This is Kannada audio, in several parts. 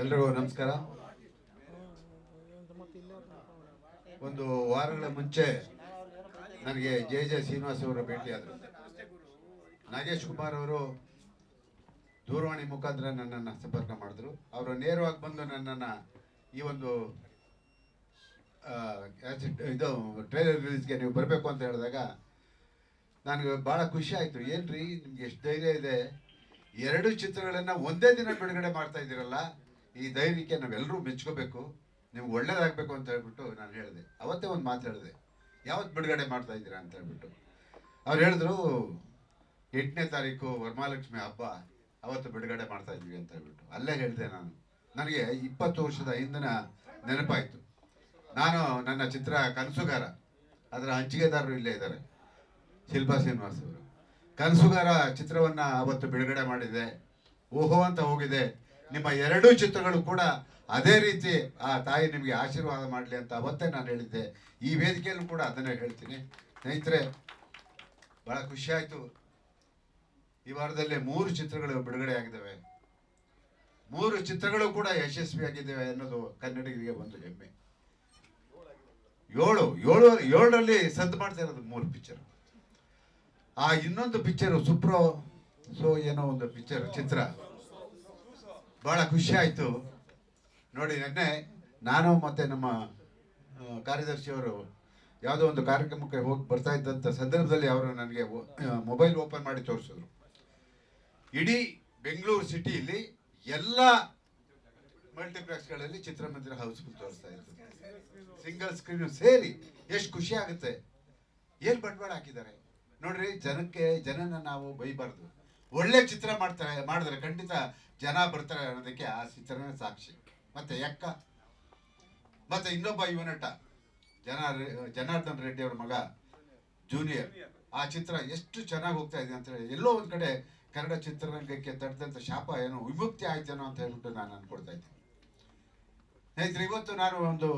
ಎಲ್ರಿಗೂ ನಮಸ್ಕಾರ. ಒಂದು ವಾರಗಳ ಮುಂಚೆ ನನಗೆ ಜೆ ಜೆ ಶ್ರೀನಿವಾಸ್ ಅವರು ಭೇಟಿಯಾದರು ನಾಗೇಶ್ ಕುಮಾರ್ ಅವರು ದೂರವಾಣಿ ಮುಖಾಂತರ ನನ್ನನ್ನು ಸಂಪರ್ಕ ಮಾಡಿದ್ರು. ಅವರು ನೇರವಾಗಿ ಬಂದು ನನ್ನನ್ನು ಈ ಒಂದು ಇದು ಟ್ರೈಲರ್ ರಿಲೀಸ್ಗೆ ನೀವು ಬರಬೇಕು ಅಂತ ಹೇಳಿದಾಗ ನನಗೆ ಭಾಳ ಖುಷಿ ಆಯಿತು. ಏನು ರೀ ನಿಮ್ಗೆ ಎಷ್ಟು ಧೈರ್ಯ ಇದೆ? ಎರಡು ಚಿತ್ರಗಳನ್ನು ಒಂದೇ ದಿನ ಬಿಡುಗಡೆ ಮಾಡ್ತಾ ಇದ್ದೀರಲ್ಲ, ಈ ಧೈರ್ಯಕ್ಕೆ ನಾವೆಲ್ಲರೂ ಮೆಚ್ಕೋಬೇಕು ನಿಮ್ಗೆ ಒಳ್ಳೇದಾಗಬೇಕು ಅಂತ ಹೇಳ್ಬಿಟ್ಟು ನಾನು ಹೇಳಿದೆ. ಅವತ್ತೇ ಒಂದು ಮಾತು ಹೇಳಿದೆ. ಯಾವತ್ತು ಬಿಡುಗಡೆ ಮಾಡ್ತಾ ಇದ್ದೀರಾ ಅಂತ ಹೇಳ್ಬಿಟ್ಟು. ಅವ್ರು ಹೇಳಿದ್ರು, ಎಂಟನೇ ತಾರೀಕು ವರಮಹಾಲಕ್ಷ್ಮಿ ಹಬ್ಬ, ಅವತ್ತು ಬಿಡುಗಡೆ ಮಾಡ್ತಾ ಇದ್ವಿ ಅಂತ ಹೇಳ್ಬಿಟ್ಟು. ಅಲ್ಲೇ ಹೇಳಿದೆ ನಾನು. ನನಗೆ ಇಪ್ಪತ್ತು ವರ್ಷದ ಹಿಂದಿನ ನೆನಪಾಯಿತು. ನಾನು ನನ್ನ ಚಿತ್ರ ಕನಸುಗಾರ, ಅದರ ಹಂಚಿಕೆದಾರರು ಇಲ್ಲೇ ಇದ್ದಾರೆ. ಶಿಲ್ಪಾ ಶ್ರೀನಿವಾಸ್ ಅವರು. ಕನಸುಗಾರ ಚಿತ್ರವನ್ನ ಅವತ್ತು ಬಿಡುಗಡೆ ಮಾಡಿದೆ. ಓಹೋ ಅಂತ ಹೋಗಿದೆ. ನಿಮ್ಮ ಎರಡೂ ಚಿತ್ರಗಳು ಕೂಡ ಅದೇ ರೀತಿ ಆ ತಾಯಿ ನಿಮಗೆ ಆಶೀರ್ವಾದ ಮಾಡಲಿ ಅಂತ ಅವತ್ತೇ ನಾನು ಹೇಳಿದ್ದೆ. ಈ ವೇದಿಕೆಯಲ್ಲೂ ಕೂಡ ಅದನ್ನೇ ಹೇಳ್ತೀನಿ. ಸ್ನೇಹಿತರೆ, ಬಹಳ ಖುಷಿಯಾಯಿತು. ಈ ವಾರದಲ್ಲಿ ಮೂರು ಚಿತ್ರಗಳು ಬಿಡುಗಡೆ ಆಗಿದ್ದಾವೆ. ಮೂರು ಚಿತ್ರಗಳು ಕೂಡ ಯಶಸ್ವಿಯಾಗಿದ್ದಾವೆ ಅನ್ನೋದು ಕನ್ನಡಿಗರಿಗೆ ಒಂದು ಹೆಮ್ಮೆ. ಏಳು ಏಳು, ಏಳರಲ್ಲಿ ಸದ್ದು ಮಾಡ್ತಾ ಇರೋದು ಮೂರು ಪಿಕ್ಚರ್ ಆ ಇನ್ನೊಂದು ಪಿಕ್ಚರ್ ಸುಪ್ರೋ, ಸೊ ಏನೋ ಒಂದು ಪಿಕ್ಚರ್ ಚಿತ್ರ. ಬಹಳ ಖುಷಿ ಆಯ್ತು. ನೋಡಿ, ನೆನ್ನೆ ನಾನು ಮತ್ತೆ ನಮ್ಮ ಕಾರ್ಯದರ್ಶಿಯವರು ಯಾವುದೋ ಒಂದು ಕಾರ್ಯಕ್ರಮಕ್ಕೆ ಹೋಗಿ ಬರ್ತಾ ಇದ್ದಂಥ ಸಂದರ್ಭದಲ್ಲಿ ಅವರು ನನಗೆ ಮೊಬೈಲ್ ಓಪನ್ ಮಾಡಿ ತೋರಿಸಿದ್ರು. ಇಡೀ ಬೆಂಗಳೂರು ಸಿಟಿಯಲ್ಲಿ ಎಲ್ಲ ಮಲ್ಟಿಪ್ಲೆಕ್ಸ್ಗಳಲ್ಲಿ ಚಿತ್ರಮಂದಿರ ಹೌಸ್ಫುಲ್ ತೋರಿಸ್ತಾ ಇದ್ರು. ಸಿಂಗಲ್ ಸ್ಕ್ರೀನ್ ಸೇರಿ, ಎಷ್ಟು ಖುಷಿ ಆಗುತ್ತೆ. ಏನ್ ಬಂಡವಾಳ ಹಾಕಿದ್ದಾರೆ. ನೋಡ್ರಿ ಜನಕ್ಕೆ ಜನನ ನಾವು ಬೈಬಾರ್ದು. ಒಳ್ಳೆ ಚಿತ್ರ ಮಾಡ್ತಾರೆ, ಮಾಡಿದ್ರೆ ಖಂಡಿತ ಜನ ಬರ್ತಾರೆ ಅನ್ನೋದಕ್ಕೆ ಆ ಚಿತ್ರನೇ ಸಾಕ್ಷಿ. ಮತ್ತೆ ಯಕ್ಕ? ಮತ್ತೆ ಇನ್ನೊಬ್ಬ ಯುವನಟ ಜನ ಜನಾರ್ದನ್ ರೆಡ್ಡಿ ಅವ್ರ ಮಗ, ಜೂನಿಯರ್. ಆ ಚಿತ್ರ ಎಷ್ಟು ಚೆನ್ನಾಗಿ ಹೋಗ್ತಾ ಇದೆ ಅಂತ ಹೇಳಿ, ಎಲ್ಲೋ ಒಂದು ಕಡೆ ಕನ್ನಡ ಚಿತ್ರರಂಗಕ್ಕೆ ತಡೆದಂತ ಶಾಪ ಏನೋ ವಿಮುಕ್ತಿ ಆಯ್ತೇನೋ ಅಂತ ಹೇಳ್ಬಿಟ್ಟು ನಾನು ಅನ್ಕೊಳ್ತಾ ಇದ್ದೀನಿ. ಸ್ನೇಹಿತರೆ, ಇವತ್ತು ನಾನು ಒಂದು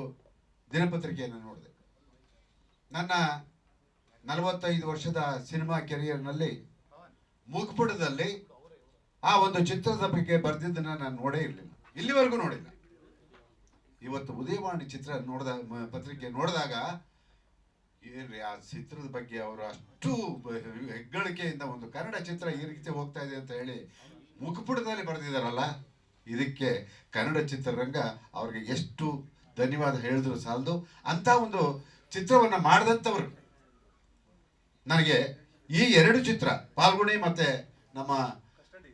ದಿನಪತ್ರಿಕೆಯನ್ನು ನೋಡಿದೆ. ನನ್ನ ನಲವತ್ತೈದು ವರ್ಷದ ಸಿನಿಮಾ ಕೆರಿಯರ್ನಲ್ಲಿ ಮುಗ್ಪುಡದಲ್ಲಿ ಆ ಒಂದು ಚಿತ್ರದ ಬಗ್ಗೆ ಬರೆದಿದ್ದನ್ನ ನಾನು ನೋಡೇ ಇರಲಿಲ್ಲ. ಇಲ್ಲಿವರೆಗೂ ನೋಡಿಲ್ಲ. ಇವತ್ತು ಉದಯವಾಣಿ ಚಿತ್ರ ನೋಡಿದ ಪತ್ರಿಕೆ ನೋಡಿದಾಗ ಏನ್ರಿ ಆ ಚಿತ್ರದ ಬಗ್ಗೆ ಅವರು ಅಷ್ಟು ಹೆಗ್ಗಳಿಕೆಯಿಂದ ಒಂದು ಕನ್ನಡ ಚಿತ್ರ ಈ ರೀತಿ ಹೋಗ್ತಾ ಇದೆ ಅಂತ ಹೇಳಿ ಮುಖಪುಟದಲ್ಲಿ ಬರೆದಿದ್ದಾರಲ್ಲ, ಇದಕ್ಕೆ ಕನ್ನಡ ಚಿತ್ರರಂಗ ಅವ್ರಿಗೆ ಎಷ್ಟು ಧನ್ಯವಾದ ಹೇಳಿದ್ರು ಸಾಲದು. ಅಂತ ಒಂದು ಚಿತ್ರವನ್ನ ಮಾಡಿದಂಥವ್ರು. ನನಗೆ ಈ ಎರಡು ಚಿತ್ರ, ಪಾಲ್ಗುಣಿ ಮತ್ತೆ ನಮ್ಮ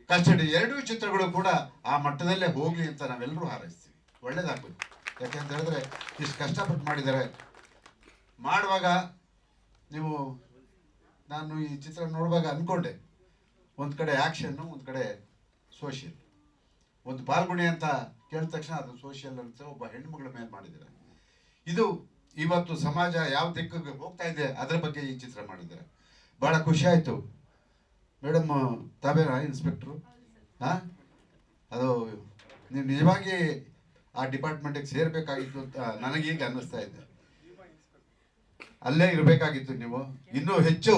ಕಸ್ಟಡಿ ಎರಡೂ ಚಿತ್ರಗಳು ಕೂಡ ಆ ಮಟ್ಟದಲ್ಲೇ ಹೋಗ್ಲಿ ಅಂತ ನಾವೆಲ್ಲರೂ ಹಾರೈಸ್ತೀವಿ. ಒಳ್ಳೇದಾಗ್ಬೇಕು ಯಾಕೆಂತ ಹೇಳಿದ್ರೆ, ಇಷ್ಟು ಕಷ್ಟಪಟ್ಟು ಮಾಡಿದ್ದಾರೆ ಮಾಡುವಾಗ ನೀವು, ನಾನು ಈ ಚಿತ್ರ ನೋಡುವಾಗ ಅಂದ್ಕೊಂಡೆ ಒಂದು ಕಡೆ ಆ್ಯಕ್ಷನ್ನು ಒಂದು ಕಡೆ ಸೋಷಿಯಲ್ ಒಂದು ಪಾಲ್ಗುಣಿ ಅಂತ ಕೇಳಿದ ತಕ್ಷಣ ಅದು ಸೋಷಿಯಲ್ ಅಂತ ಒಬ್ಬ ಹೆಣ್ಮಗಳ ಮೇಲೆ ಮಾಡಿದ್ದಾರೆ. ಇದು ಇವತ್ತು ಸಮಾಜ ಯಾವ ದಿಕ್ಕಿಗೆ ಹೋಗ್ತಾ ಇದೆ, ಅದರ ಬಗ್ಗೆ ಈ ಚಿತ್ರ ಮಾಡಿದ್ದಾರೆ. ಬಹಳ ಖುಷಿ ಆಯ್ತು. ಮೇಡಮ್ ತಾವೇನಾ ಇನ್ಸ್ಪೆಕ್ಟ್ರು ಹಾ? ಅದು ನೀವು ನಿಜವಾಗಿ ಆ ಡಿಪಾರ್ಟ್ಮೆಂಟಿಗೆ ಸೇರ್ಬೇಕಾಗಿತ್ತು ಅಂತ ನನಗೀಗ ಅನ್ನಿಸ್ತಾ ಇದೆ. ಅಲ್ಲೇ ಇರಬೇಕಾಗಿತ್ತು ನೀವು. ಇನ್ನೂ ಹೆಚ್ಚು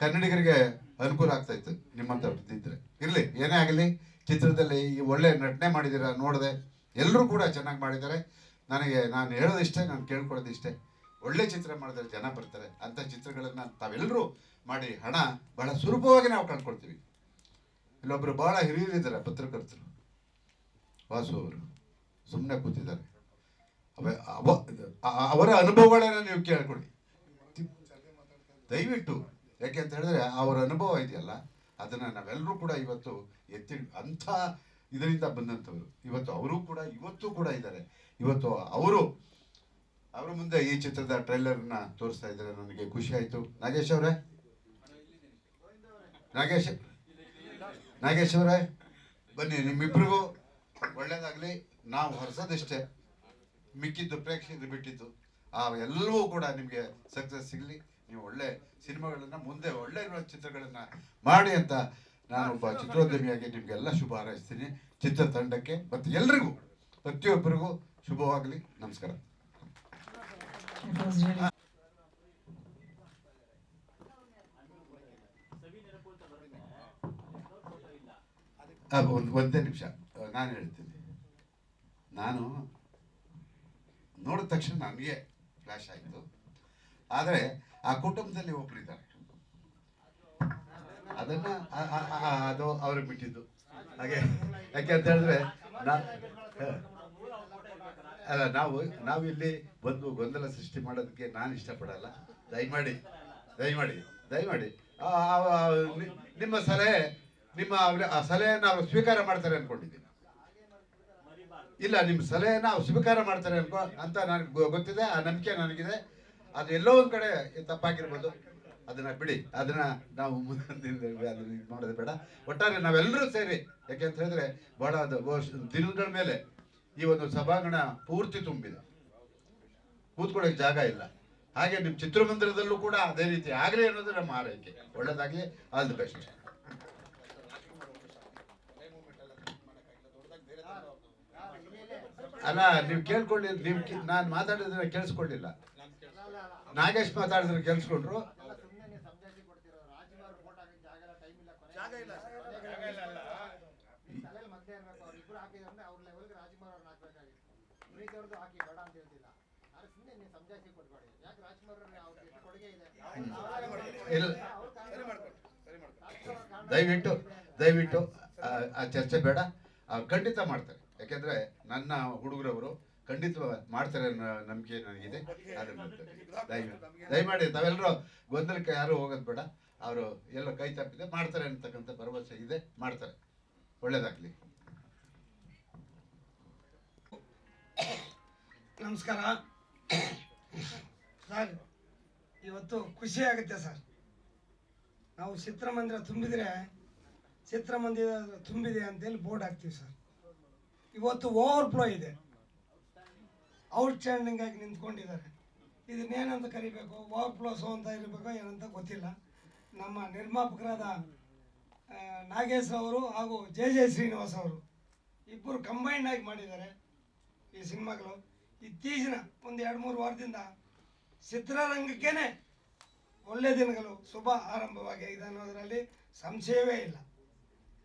ಕನ್ನಡಿಗರಿಗೆ ಅನುಕೂಲ ಆಗ್ತಾ ಇತ್ತು ನಿಮ್ಮಂತ ಇದ್ರೆ. ಇರಲಿ, ಏನೇ ಆಗಲಿ, ಚಿತ್ರದಲ್ಲಿ ಈ ಒಳ್ಳೆ ನಟನೆ ಮಾಡಿದ್ದೀರಾ ನೋಡಿದೆ ಎಲ್ಲರೂ ಕೂಡ ಚೆನ್ನಾಗಿ ಮಾಡಿದ್ದಾರೆ. ನನಗೆ ನಾನು ಹೇಳೋದಿಷ್ಟೇ ನಾನು ಕೇಳ್ಕೊಳ್ಳೋದಿಷ್ಟೇ ಒಳ್ಳೆ ಚಿತ್ರ ಮಾಡಿದ್ರೆ ಜನ ಬರ್ತಾರೆ. ಅಂಥ ಚಿತ್ರಗಳನ್ನು ತಾವೆಲ್ಲರೂ ಮಾಡಿ ಹಣ ಬಹಳ ಸುಲಭವಾಗಿ ನಾವು ಕಳ್ಕೊಳ್ತೀವಿ. ಇಲ್ಲೊಬ್ರು ಬಹಳ ಹಿರಿಯರಿದ್ದಾರೆ, ಪತ್ರಕರ್ತರು. ವಾಸು ಅವರು ಸುಮ್ಮನೆ ಕೂತಿದ್ದಾರೆ. ಅವ ಅವರ ಅನುಭವಗಳನ್ನ ನೀವು ಕೇಳ್ಕೊಳ್ಳಿ. ದಯವಿಟ್ಟು, ಯಾಕೆ ಅಂತ ಹೇಳಿದ್ರೆ ಅವರ ಅನುಭವ ಇದೆಯಲ್ಲ, ಅದನ್ನ ನಾವೆಲ್ಲರೂ ಕೂಡ ಇವತ್ತು ಎತ್ತಿ, ಅಂಥ ಇದರಿಂದ ಬಂದಂಥವ್ರು. ಇವತ್ತು ಅವರು ಕೂಡ, ಇವತ್ತು ಕೂಡ ಇದ್ದಾರೆ. ಇವತ್ತು ಅವರು, ಅವರ ಮುಂದೆ ಈ ಚಿತ್ರದ ಟ್ರೈಲರ್ನ ತೋರಿಸ್ತಾ ಇದ್ದಾರೆ, ನನಗೆ ಖುಷಿ ಆಯಿತು. ನಾಗೇಶ್ ಅವರೇ? ನಾಗೇಶ್ ನಾಗೇಶ್ ಅವರೇ, ಬನ್ನಿ ನಿಮ್ಮಿಬ್ಬರಿಗೂ ಒಳ್ಳೇದಾಗ್ಲಿ. ನಾವು ಹೊರಸೋದಿಷ್ಟೇ. ಮಿಕ್ಕಿದ್ದು ಪ್ರೇಕ್ಷಕರು ಬಿಟ್ಟಿದ್ದು. ಆ ಎಲ್ಲವೂ ಕೂಡ ನಿಮಗೆ ಸಕ್ಸಸ್ ಸಿಗಲಿ. ನೀವು ಒಳ್ಳೆ ಸಿನಿಮಾಗಳನ್ನ ಮುಂದೆ ಒಳ್ಳೆ ಚಿತ್ರಗಳನ್ನ ಮಾಡಿ ಅಂತ ನಾನೊಬ್ಬ ಚಿತ್ರೋದ್ಯಮಿಯಾಗಿ ನಿಮಗೆಲ್ಲ ಶುಭ ಹಾರೈಸ್ತೀನಿ. ಚಿತ್ರತಂಡಕ್ಕೆ, ಮತ್ತು ಎಲ್ರಿಗೂ, ಪ್ರತಿಯೊಬ್ಬರಿಗೂ ಶುಭವಾಗಲಿ. ನಮಸ್ಕಾರ. ಒಂದು, ಒಂದ್ ನಿಮಿಷ. ನಾನು ಹೇಳ್ತೀನಿ. ನಾನು ನೋಡಿದ ತಕ್ಷಣ ನನಗೆ ಫ್ಲ್ಯಾಶ್ ಆಯಿತು. ಆದರೆ ಆ ಕುಟುಂಬದಲ್ಲಿ ಒಬ್ಬರಿದ್ದಾರೆ ಅದನ್ನ ಅದು ಅವ್ರಿಗೆ ಬಿಟ್ಟಿದ್ದು. ಹಾಗೆ, ಯಾಕೆ ಅಂತ ಹೇಳಿದ್ರೆ ನಾ- ಅಲ್ಲ, ನಾವು ನಾವು ಇಲ್ಲಿ ಬಂದು ಗೊಂದಲ ಸೃಷ್ಟಿ ಮಾಡೋದಕ್ಕೆ ನಾನು ಇಷ್ಟಪಡಲ್ಲ. ದಯಮಾಡಿ ದಯಮಾಡಿ ದಯಮಾಡಿ. ನಿಮ್ಮ ಸಲಹೆ, ನಿಮ್ಮ ಆ ಸಲಹೆಯನ್ನು ಅವರು ಸ್ವೀಕಾರ ಮಾಡ್ತಾರೆ ಅನ್ಕೊಂಡಿದ್ದೀನಿ. ಇಲ್ಲ, ನಿಮ್ಮ ಸಲಹೆನ ಅವ್ರು ಸ್ವೀಕಾರ ಮಾಡ್ತಾರೆ ಅನ್ಕೋ, ಅಂತ ನನಗೆ ಗೊತ್ತಿದೆ, ಆ ನಂಬಿಕೆ ನನಗಿದೆ. ಅದು ಎಲ್ಲೋ ಒಂದು ಕಡೆ ತಪ್ಪಾಗಿರ್ಬೋದು. ಅದನ್ನು ಬಿಡಿ, ಅದನ್ನು ನಾವು ಅದನ್ನ ಇದು ಮಾಡೋದು ಬೇಡ. ಒಟ್ಟಾರೆ ನಾವೆಲ್ಲರೂ ಸೇರಿ, ಯಾಕೆ ಅಂತ ಹೇಳಿದ್ರೆ, ಬಹಳ ದಿನಗಳ ಮೇಲೆ ಈ ಒಂದು ಸಭಾಂಗಣ ಪೂರ್ತಿ ತುಂಬಿದ. ಕೂತ್ಕೊಳ್ಳೋಕೆ ಜಾಗ ಇಲ್ಲ. ಹಾಗೆ ನಿಮ್ಮ ಚಿತ್ರಮಂದಿರದಲ್ಲೂ ಕೂಡ ಅದೇ ರೀತಿ ಆಗಲಿ ಅನ್ನೋದು ನಮ್ಮ ಆರೈಕೆ. ಒಳ್ಳೇದಾಗಲಿ ಆಲ್ ದಿ ಬೆಸ್ಟ್ ಅಲ್ಲ, ನೀವು ಕೇಳ್ಕೊಳ್ಳಿ, ನೀವು ನಾನು ಮಾತಾಡಿದ್ರೆ ಕೇಳಿಸ್ಕೊಳ್ಳಿಲ್ಲ. ನಾಗೇಶ್ ಮಾತಾಡಿದ್ರೆ ಕೇಳಿಸ್ಕೊಂಡ್ರು ಜಾಗ ಇಲ್ಲ ತಲೆಯಲ್ಲಿ ಮದ್ದೆ ಇರ್ಬೇಕು ಅವ್ರು ಇಬ್ರು ಹಾಕಿದ್ರೆ ಅವ್ರ ಲೆವೆಲ್ಗೆ ರಾಜ್ಕುಮಾರ್ ಅವ್ರನ್ನ ಹಾಕ್ಬೇಕಾಗಿತ್ತು ಪ್ರೀತಿಯವ್ರದ್ದು ಹಾಕಿ ಬೇಡ ಅಂತ ಹೇಳ್ತಿಲ್ಲ. ದಯವಿಟ್ಟು ದಯವಿಟ್ಟು ಆ- ಚರ್ಚೆ ಬೇಡ. ಆ, ಖಂಡಿತ ಮಾಡ್ತಾರೆ. ಯಾಕೆಂದ್ರೆ ನನ್ನ ಹುಡುಗರವರು ಖಂಡಿತ ಮಾಡ್ತಾರೆ ಅನ್ನೋ ನಂಬಿಕೆ ನನಗಿದೆ. ದಯಮಾಡಿ ತಾವೆಲ್ಲರೂ ಗೊಂದಲಕ್ಕೆ ಯಾರು ಹೋಗೋದು ಬೇಡ. ಅವರು ಎಲ್ಲ ಕೈ ತಪ್ಪಿದೆ ಮಾಡ್ತಾರೆ ಅಂತಕ್ಕಂಥ ಭರವಸೆ ಇದೆ ಮಾಡ್ತಾರೆ. ಒಳ್ಳೇದಾಗ್ಲಿ. ನಮಸ್ಕಾರ. ಸರ್, ಇವತ್ತು ಖುಷಿ ಆಗುತ್ತೆ ಸರ್. ನಾವು ಚಿತ್ರಮಂದಿರ ತುಂಬಿದರೆ ಚಿತ್ರಮಂದಿರ ತುಂಬಿದೆ ಅಂತೇಳಿ ಬೋರ್ಡ್ ಹಾಕ್ತೀವಿ ಸರ್. ಇವತ್ತು ಓವರ್ ಫ್ಲೋ ಇದೆ. ಔಟ್ಸ್ಟ್ಯಾಂಡಿಂಗ್ ಆಗಿ ನಿಂತ್ಕೊಂಡಿದ್ದಾರೆ. ಇದನ್ನೇನಂತ ಕರಿಬೇಕು? ಓವರ್ ಫ್ಲೋ ಸೋ ಅಂತ ಇರಬೇಕು ಏನಂತ ಗೊತ್ತಿಲ್ಲ. ನಮ್ಮ ನಿರ್ಮಾಪಕರಾದ ನಾಗೇಶ್ ಅವರು ಹಾಗೂ ಜೆ ಜೆ ಶ್ರೀನಿವಾಸ್ ಅವರು ಇಬ್ಬರು ಕಂಬೈಂಡ್ ಆಗಿ ಮಾಡಿದ್ದಾರೆ ಈ ಸಿನಿಮಾಗಳು. ಇತ್ತೀಚಿನ ಒಂದು ಎರಡು ಮೂರು ವಾರದಿಂದ ಚಿತ್ರರಂಗಕ್ಕೇನೆ ಒಳ್ಳೆ ದಿನಗಳು ಶುಭ ಆರಂಭವಾಗಿದೆ ಅನ್ನೋದರಲ್ಲಿ ಸಂಶಯವೇ ಇಲ್ಲ.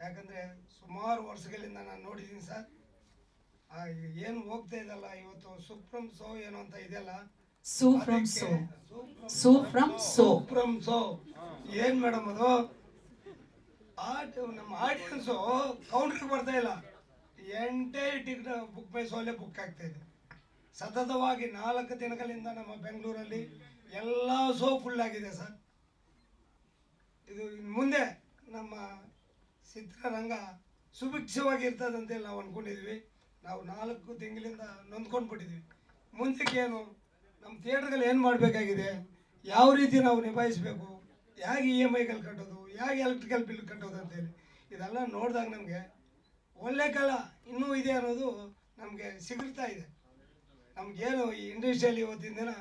ಯಾಕಂದರೆ ಸುಮಾರು ವರ್ಷಗಳಿಂದ ನಾನು ನೋಡಿದ್ದೀನಿ ಸರ್. ಏನು ಹೋಗ್ತಾ ಇದಲ್ಲ ಇವತ್ತು? ಸುಪ್ರಂ ಸೋ ಏನು ಅಂತ ಇದೆಯಲ್ಲ? Sue from ಅದಕ್ಕೆ So. ಸುಪ್ರಂ Sue from So. ಸುಪ್ರಂ ಸೋ ಏನು ಮೇಡಮ್ ಅದು? ಆಟ ನಮ್ಮ ಆಡಿಯನ್ಸು ಕೌಂಟ್ರಿಗೆ ಬರ್ತಾ ಇಲ್ಲ. ಎಂಟೇ ಟಿಕೆಟ್ ಬುಕ್ ಮೈ ಸೋಲೆ ಬುಕ್ ಆಗ್ತಾ ಇದೆ. ಸತತವಾಗಿ ನಾಲ್ಕು ದಿನಗಳಿಂದ ನಮ್ಮ ಬೆಂಗಳೂರಲ್ಲಿ ಎಲ್ಲ ಸೋಪ್ ಫುಲ್ ಸರ್. ಇದು ಮುಂದೆ ನಮ್ಮ ಚಿತ್ರರಂಗ ಸುಭಿಕ್ಷವಾಗಿ ಇರ್ತದಂತೆ ನಾವು ಅಂದ್ಕೊಂಡಿದ್ವಿ ನಾವು ನಾಲ್ಕು ತಿಂಗಳಿಂದ ನೊಂದ್ಕೊಂಡು ಬಿಟ್ಟಿದ್ವಿ ಮುಂದಕ್ಕೆ ಏನು ನಮ್ಮ ಥಿಯೇಟ್ರ್ಗಳು ಏನು ಮಾಡಬೇಕಾಗಿದೆ, ಯಾವ ರೀತಿ ನಾವು ನಿಭಾಯಿಸಬೇಕು, ಹೇಗೆ ಇ ಎಂ ಐಗಳು ಕಟ್ಟೋದು, ಹೇಗೆ ಎಲೆಕ್ಟ್ರಿಕಲ್ ಬಿಲ್ ಕಟ್ಟೋದು ಅಂತೇಳಿ ಇದೆಲ್ಲ ನೋಡಿದಾಗ ನಮಗೆ ಒಳ್ಳೆ ಕಾಲ ಇನ್ನೂ ಇದೆ ಅನ್ನೋದು ನಮಗೆ ಸಿಗುತ್ತಾ ಇದೆ. ನಮಗೇನು ಈ ಇಂಡಸ್ಟ್ರಿಯಲ್ಲಿ ಇವತ್ತಿನ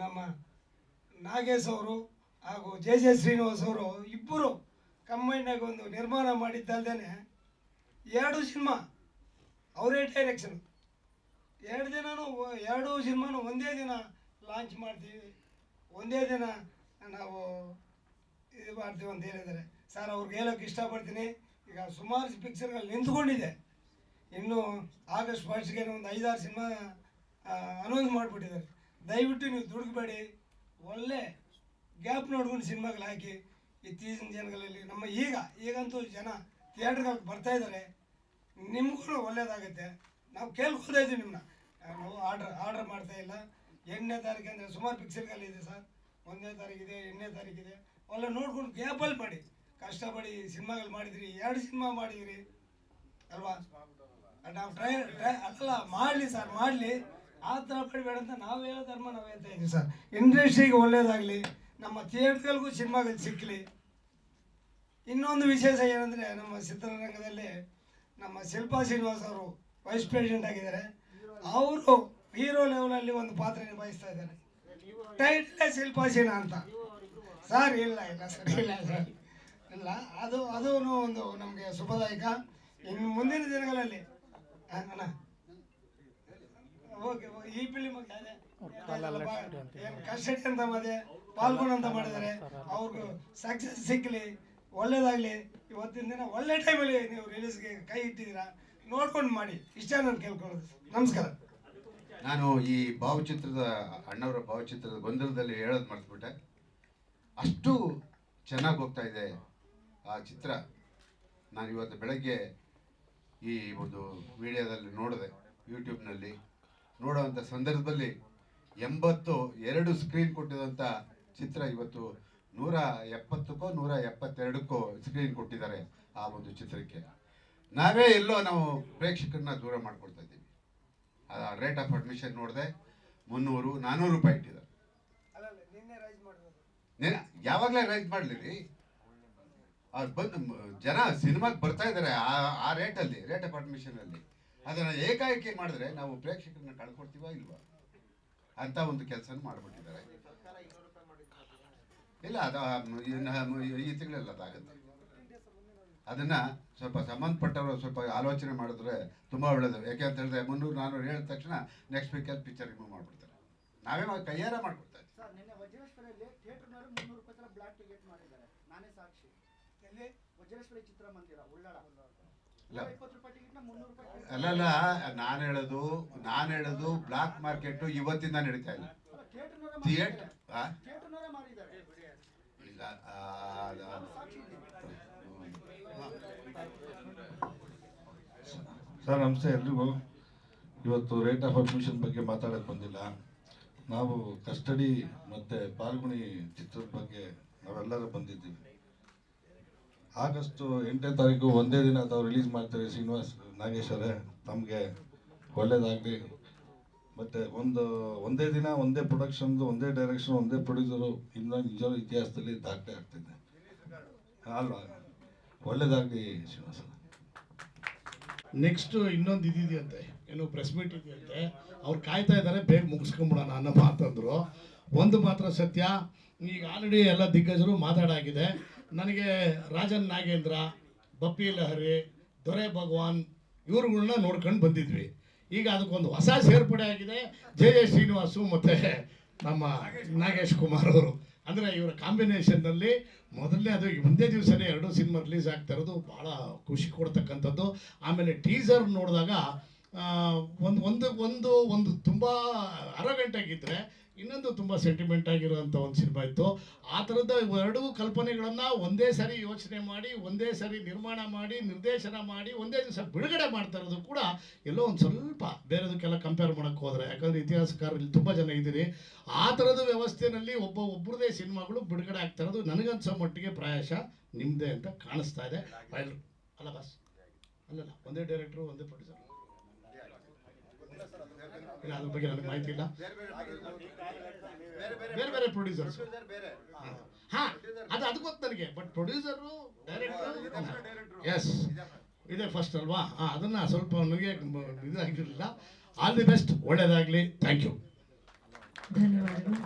ನಮ್ಮ ನಾಗೇಶ್ ಅವರು ಹಾಗೂ ಜೆ ಜೆ ಶ್ರೀನಿವಾಸ್ ಅವರು ಇಬ್ಬರು ಕಂಬೈನಾಗಿ ಒಂದು ನಿರ್ಮಾಣ ಮಾಡಿದ್ದಲ್ದೇ ಎರಡು ಸಿನಿಮಾ, ಅವರೇ ಡೈರೆಕ್ಷನ್ ಎರಡು ದಿನವೂ ಎರಡು ಸಿನಿಮಾನು ಒಂದೇ ದಿನ ಲಾಂಚ್ ಮಾಡ್ತೀವಿ. ಒಂದೇ ದಿನ ನಾವು ಇದು ಮಾಡ್ತೀವಿ ಅಂತ ಹೇಳಿದರೆ ಸರ್ ಅವ್ರಿಗೆ ಹೇಳೋಕ್ಕೆ ಇಷ್ಟಪಡ್ತೀನಿ. ಈಗ ಸುಮಾರು ಪಿಕ್ಚರ್ಗಳು ನಿಂತ್ಕೊಂಡಿದೆ. ಇನ್ನು ಆಗಸ್ಟ್ ಫಸ್ಟ್ಗೆ ಒಂದು ಐದಾರು ಸಿನಿಮಾ ಅನೌನ್ಸ್ ಮಾಡಿಬಿಟ್ಟಿದ್ದಾರೆ. ದಯವಿಟ್ಟು ನೀವು ದುಡುಕಬೇಡಿ ಒಳ್ಳೆ ಗ್ಯಾಪ್ ನೋಡ್ಕೊಂಡು ಸಿನಿಮಾಗಳು ಹಾಕಿ. ಇತ್ತೀಚಿನ ಜನಗಳಲ್ಲಿ ನಮ್ಮ ಈಗ, ಈಗಂತೂ ಜನ ಥಿಯೇಟ್ರ್ಗಳಿಗೆ ಬರ್ತಾ ಇದ್ದಾರೆ. ನಿಮಗೂ ಒಳ್ಳೇದಾಗುತ್ತೆ. ನಾವು ಕೇಳ್ಕೊತಾ ಇದ್ದೀವಿ ನಿಮ್ಮನ್ನ ನಾವು ಆರ್ಡ್ರ್ ಆರ್ಡ್ರ್ ಮಾಡ್ತಾ ಇಲ್ಲ. ಎಂಟನೇ ತಾರೀಕು ಅಂದರೆ ಸುಮಾರು ಪಿಕ್ಚರ್ಗಳಿದೆ ಸರ್. ಒಂದನೇ ತಾರೀಕಿದೆ ಎಂಟನೇ ತಾರೀಕಿದೆ ಅವೆಲ್ಲ ನೋಡ್ಕೊಂಡು ಗ್ಯಾಪಲ್ಲಿ ಮಾಡಿ. ಕಷ್ಟಪಡಿ ಸಿನಿಮಾಗಳು ಮಾಡಿದ್ರಿ. ಎರಡು ಸಿನಿಮಾ ಮಾಡಿದ್ರಿ. ಅಲ್ವಾ? ನಾವು ಟ್ರೈ ಟ್ರೈ ಅಲ್ಲ, ಮಾಡಲಿ ಸರ್, ಮಾಡಲಿ. ಆ ಥರ ಮಾಡಬೇಡ ಅಂತ ನಾವು ಹೇಳೋ ಧರ್ಮ ನಾವು ಹೇಳ್ತಾ ಇದ್ದೀವಿ ಸರ್. ಇಂಡಸ್ಟ್ರಿಗೆ ಒಳ್ಳೇದಾಗಲಿ, ನಮ್ಮ ಥಿಯೇಟ್ರ್ಗಳಿಗೂ ಸಿನಿಮಾಗಳು ಸಿಕ್ಕಲಿ ಇನ್ನೊಂದು ವಿಶೇಷ ಏನಂದರೆ ನಮ್ಮ ಚಿತ್ರರಂಗದಲ್ಲಿ ನಮ್ಮ ಶಿಲ್ಪಾ ಶ್ರೀನಿವಾಸ್ ಅವರು ವೈಸ್ ಪ್ರೆಸಿಡೆಂಟ್ ಆಗಿದ್ದಾರೆ. ಅವರು ಹೀರೋ ಲೆವೆಲಲ್ಲಿ ಒಂದು ಪಾತ್ರ ನಿಭಾಯಿಸ್ತಾ ಇದ್ದಾರೆ. ಟೈಟ್ಲೇ ಶಿಲ್ಪಾ ಸಿನ್ಹಾ ಅಂತ. ಸರ್, ಇಲ್ಲ ಇಲ್ಲ, ಸರ್ ಇಲ್ಲ ಸರ್. ಇಲ್ಲ, ಅದು ಅದೂ ಒಂದು ನಮಗೆ ಶುಭದಾಯಕ. ಇನ್ನು ಮುಂದಿನ ದಿನಗಳಲ್ಲಿ ಅಣ್ಣ. ಈ ಫಿಲಿಮ್ ಏನು ಕಸ್ಟಡಿ ಅಂತ ಮಾಡಿದೆ ಪಾಲ್ಗೊಂಡು ಅಂತ ಮಾಡಿದ್ದಾರೆ. ಅವ್ರಿಗೂ ಸಕ್ಸಸ್ ಸಿಕ್ಕಲಿ ಒಳ್ಳೇದಾಗಲಿ. ಇವತ್ತಿನ ದಿನ ಒಳ್ಳೆ ಟೈಮಲ್ಲಿ ನೀವು ರಿಲೀಸ್ಗೆ ಕೈ ಇಟ್ಟಿದ್ದೀರಾ? ನೋಡ್ಕೊಂಡು ಮಾಡಿ ಇಷ್ಟ ನಾನು ಕೇಳ್ಕೊಳ್ಳೋದು ನಮಸ್ಕಾರ. ನಾನು ಈ ಭಾವಚಿತ್ರದ ಅಣ್ಣವರ ಭಾವಚಿತ್ರದ ಗೊಂದಲದಲ್ಲಿ ಹೇಳೋದು ಮರ್ತ್ಬಿಟ್ಟೆ. ಅಷ್ಟು ಚೆನ್ನಾಗಿ ಹೋಗ್ತಾ ಇದೆ ಆ ಚಿತ್ರ. ನಾನು ಇವತ್ತು ಬೆಳಗ್ಗೆ ಈ ಒಂದು ವಿಡಿಯೋದಲ್ಲಿ ನೋಡಿದೆ ಯೂಟ್ಯೂಬ್ನಲ್ಲಿ ನೋಡುವಂಥ ಸಂದರ್ಭದಲ್ಲಿ ಎಂಬತ್ತು ಎರಡು ಸ್ಕ್ರೀನ್ ಕೊಟ್ಟಿದಂಥ ಚಿತ್ರ ಇವತ್ತು ನೂರ ಎಪ್ಪತ್ತಕ್ಕೋ ನೂರ ಎಪ್ಪತ್ತೆರಡಕ್ಕೋ ಸ್ಕ್ರೀನ್ ಕೊಟ್ಟಿದ್ದಾರೆ ಆ ಒಂದು ಚಿತ್ರಕ್ಕೆ. ನಾವೇ ಎಲ್ಲೋ ನಾವು ಪ್ರೇಕ್ಷಕರನ್ನ ದೂರ ಮಾಡ್ಕೊಳ್ತಾ ಇದ್ದೀವಿ. ಆ ರೇಟ್ ಆಫ್ ಅಡ್ಮಿಷನ್ ನೋಡಿದೆ ಮುನ್ನೂರು ನಾನ್ನೂರು ರೂಪಾಯಿ ಇಟ್ಟಿದ್ದಾರೆ. ಯಾವಾಗಲೇ ರೈಸ್ ಮಾಡಲಿರಿ. ಅವ್ರು ಬಂದು ಜನ ಸಿನಿಮಾಗೆ ಬರ್ತಾ ಇದ್ದಾರೆ ಆ ಆ ರೇಟಲ್ಲಿ ರೇಟ್ ಆಫ್ ಅಡ್ಮಿಷನಲ್ಲಿ ಅದನ್ನು ಏಕಾಏಕಿ ಮಾಡಿದ್ರೆ ನಾವು ಪ್ರೇಕ್ಷಕರನ್ನ ಕಳ್ಕೊಡ್ತೀವ ಇಲ್ವಾ? ಅಂತ ಒಂದು ಕೆಲಸ ಮಾಡಿಬಿಟ್ಟಿದ್ದಾರೆ. ಇಲ್ಲ, ಅದು ಈ ತಿಂಗಳಲ್ಲಿ ಅದಾಗುತ್ತೆ. ಅದನ್ನ ಸ್ವಲ್ಪ ಸಂಬಂಧಪಟ್ಟವರು ಸ್ವಲ್ಪ ಆಲೋಚನೆ ಮಾಡಿದ್ರೆ ತುಂಬಾ ಒಳ್ಳೇದು. ಯಾಕೆ ಅಂತ ಹೇಳಿದ್ರೆ ಮುನ್ನೂರು, ನಾನೂರು ಹೇಳಿದ ತಕ್ಷಣ ನೆಕ್ಸ್ಟ್ ವೀಕಲ್ಲಿ ಪಿಕ್ಚರ್ ರಿಮೂವ್ ಮಾಡ್ಬಿಡ್ತಾರೆ. ನಾವೇ ಕೈಯಾರ ಮಾಡ್ಕೊಡ್ತಾ ಇದ್ದೀವಿ. ಅಲ್ಲಲ್ಲ ನಾನು ಹೇಳೋದು ನಾನು ಹೇಳೋದು ಬ್ಲಾಕ್ ಮಾರ್ಕೆಟ್ ಇವತ್ತಿಂದ ನಡೀತಾ ಇಲ್ಲ. ಮಾರಿದ್ದಾರೆ. ಇಲ್ಲ ಸರ್ ನಮಸ್ತೆ ಎಲ್ರಿಗೂ. ಇವತ್ತು ರೇಟ್ ಆಫ್ ಅಡ್ಮಿಷನ್ ಬಗ್ಗೆ ಮಾತಾಡಕ್ಕೆ ಬಂದಿಲ್ಲ. ನಾವು ಕಸ್ಟಡಿ ಮತ್ತು ಪಾಲ್ಗುಣಿ ಚಿತ್ರದ ಬಗ್ಗೆ ನಾವೆಲ್ಲರೂ ಬಂದಿದ್ದೀವಿ. ಆಗಸ್ಟ್ ಎಂಟನೇ ತಾರೀಕು ಒಂದೇ ದಿನ ತಾವು ರಿಲೀಸ್ ಮಾಡ್ತಾರೆ ಶ್ರೀನಿವಾಸ್ ನಾಗೇಶ್ವರೇ ತಮಗೆ ಒಳ್ಳೇದಾಗಲಿ. ಮತ್ತು ಒಂದು, ಒಂದೇ ದಿನ ಒಂದೇ ಪ್ರೊಡಕ್ಷನ್ದು ಒಂದೇ ಡೈರೆಕ್ಷನ್ ಒಂದೇ ಪ್ರೊಡ್ಯೂಸರು ಇನ್ನೂ ನಿಜವಾದ ಇತಿಹಾಸದಲ್ಲಿ ದಾಖಲೆ ಆಗ್ತಿದೆ. ಅಲ್ವಾ? ಒಳ್ಳೇದಾಗಲಿ ಶ್ರೀನಿವಾಸ ನೆಕ್ಸ್ಟ್ ಇನ್ನೊಂದು ಇದಿದೆಯಂತೆ, ಏನು ಪ್ರೆಸ್ ಮೀಟ್ ಇದೆಯಂತೆ. ಅವ್ರು ಕಾಯ್ತಾ ಇದ್ದಾರೆ, ಬೇಗ ಮುಗಿಸ್ಕೊಂಬಿಡೋಣ ಅನ್ನೋ ಮಾತಂದರು. ಒಂದು ಮಾತ್ರ ಸತ್ಯ, ಈಗ ಆಲ್ರೆಡಿ ಎಲ್ಲ ದಿಗ್ಗಜರು ಮಾತಾಡಾಗಿದೆ. ನನಗೆ ರಾಜನ್ ನಾಗೇಂದ್ರ, ಬಪ್ಪಿ ಲಹರಿ, ದೊರೆ ಭಗವಾನ್ ಇವ್ರುಗಳನ್ನ ನೋಡ್ಕೊಂಡು ಬಂದಿದ್ವಿ. ಈಗ ಅದಕ್ಕೊಂದು ಹೊಸ ಸೇರ್ಪಡೆ ಆಗಿದೆ. ಜೆ ಜೆ ಶ್ರೀನಿವಾಸು ಮತ್ತು ನಮ್ಮ ನಾಗೇಶ್ ಕುಮಾರ್ ಅವರು. ಅಂದರೆ ಇವರ ಕಾಂಬಿನೇಷನ್ನಲ್ಲಿ ಮೊದಲನೇ ಅದು ಒಂದೇ ದಿವಸನೇ ಎರಡು ಸಿನಿಮಾ ರಿಲೀಸ್ ಆಗ್ತಾ ಇರೋದು. ಭಾಳ ಖುಷಿ ಕೊಡ್ತಕ್ಕಂಥದ್ದು. ಆಮೇಲೆ ಟೀಸರ್ ನೋಡಿದಾಗ ಒಂದು ಒಂದು ಒಂದು ಒಂದು ತುಂಬ ಅರಗಂಟೆಗಿದ್ರೆ ಇನ್ನೊಂದು ತುಂಬ ಸೆಂಟಿಮೆಂಟ್ ಆಗಿರುವಂಥ ಒಂದು ಸಿನಿಮಾ ಇತ್ತು. ಆ ಥರದ ಎರಡೂ ಕಲ್ಪನೆಗಳನ್ನು ಒಂದೇ ಸರಿ ಯೋಚನೆ ಮಾಡಿ ಒಂದೇ ಸರಿ ನಿರ್ಮಾಣ ಮಾಡಿ ನಿರ್ದೇಶನ ಮಾಡಿ ಒಂದೇ ದಿವಸ ಬಿಡುಗಡೆ ಮಾಡ್ತಾ ಇರೋದು ಕೂಡ ಎಲ್ಲೋ ಒಂದು ಸ್ವಲ್ಪ ಬೇರೆದಕ್ಕೆಲ್ಲ ಕಂಪೇರ್ ಮಾಡೋಕ್ಕೆ ಹೋದರೆ. ಯಾಕಂದರೆ ಇತಿಹಾಸಕಾರರಲ್ಲಿ ತುಂಬ ಜನ ಇದ್ದೀರಿ ಆ ಥರದ ವ್ಯವಸ್ಥೆಯಲ್ಲಿ ಒಬ್ಬ ಒಬ್ಬರದೇ ಸಿನಿಮಾಗಳು ಬಿಡುಗಡೆ ಆಗ್ತಾ ಇರೋದು ನನಗನ್ಸೋ ಮಟ್ಟಿಗೆ ಪ್ರಾಯಶ ನಿಮ್ಮದೇ ಅಂತ ಕಾಣಿಸ್ತಾ ಇದೆ. ಅಲ್ಲ ಬಸ್ ಅಲ್ಲಲ್ಲ ಒಂದೇ ಡೈರೆಕ್ಟ್ರು ಒಂದೇ ಪ್ರೊಡ್ಯೂಸರ್ ಇಲ್ಲ ಅದ್ರ ಬಗ್ಗೆ ನನಗೆ ಮಾಹಿತಿ ಇಲ್ಲ. ಬೇರೆ ಬೇರೆ ಪ್ರೊಡ್ಯೂಸರ್ಸ್ ಹಾ ಅದು ಅದು ಗೊತ್ತು ನನಗೆ ಬಟ್ ಪ್ರೊಡ್ಯೂಸರು ಡೈರೆಕ್ಟರ್ ಎಸ್ ಇದೆ ಫಸ್ಟ್ ಅಲ್ವಾ? ಹಾ ಅದನ್ನ ಸ್ವಲ್ಪ ನನಗೆ ಇದಾಗಿರಲಿಲ್ಲ. ಆಲ್ ದಿ ಬೆಸ್ಟ್ ಒಳ್ಳೇದಾಗಲಿ. ಥ್ಯಾಂಕ್ ಯು ಧನ್ಯವಾದಗಳು.